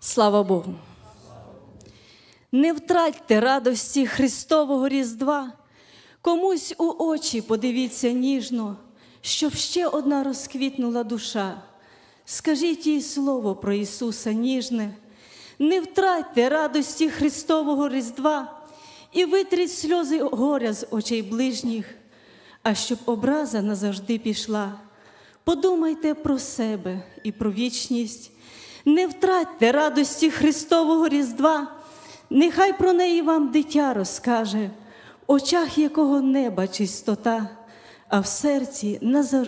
Слава Богу. Не втратьте радості Христового Різдва, комусь у очі подивіться ніжно, щоб ще одна розквітнула душа. Скажіть їй слово про Ісуса ніжне, не втратьте радості Христового Різдва і витріть сльози горя з очей ближніх, а щоб образа назавжди пішла. Подумайте про себе і про вічність, не втратьте радості Христового Різдва, нехай про неї вам дитя розкаже, в очах якого неба чистота, а в серці назав...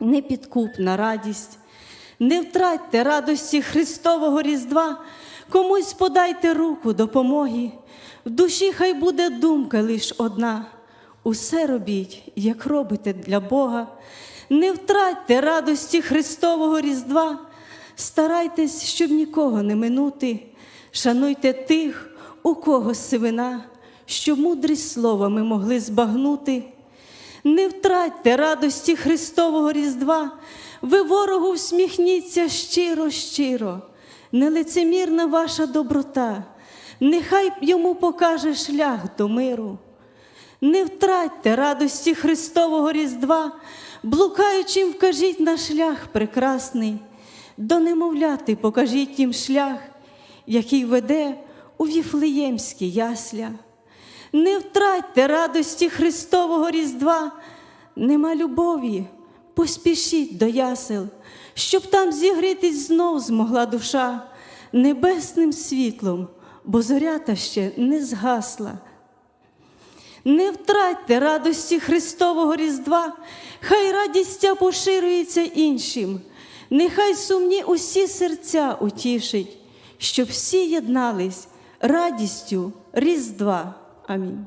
непідкупна радість. Не втратьте радості Христового Різдва, комусь подайте руку допомоги. В душі хай буде думка лиш одна. Усе робіть, як робите для Бога. Не втратьте радості Христового Різдва, старайтесь, щоб нікого не минути. Шануйте тих, у кого сивина, щоб мудрість слова ми могли збагнути. Не втратьте радості Христового Різдва, ви ворогу всміхніться щиро, щиро, нелицемірна ваша доброта, нехай йому покаже шлях до миру. Не втратьте радості Христового Різдва, блукаючим вкажіть на шлях прекрасний, до немовляти покажіть їм шлях, який веде у Віфлеємські ясля. Не втратьте радості Христового Різдва, нема любові, поспішіть до ясел, щоб там зігрітись знов змогла душа небесним світлом, бо зорята ще не згасла. Не втратьте радості Христового Різдва, хай радість поширюється іншим, нехай сумні усі серця утішить, щоб всі єднались радістю Різдва. Амінь.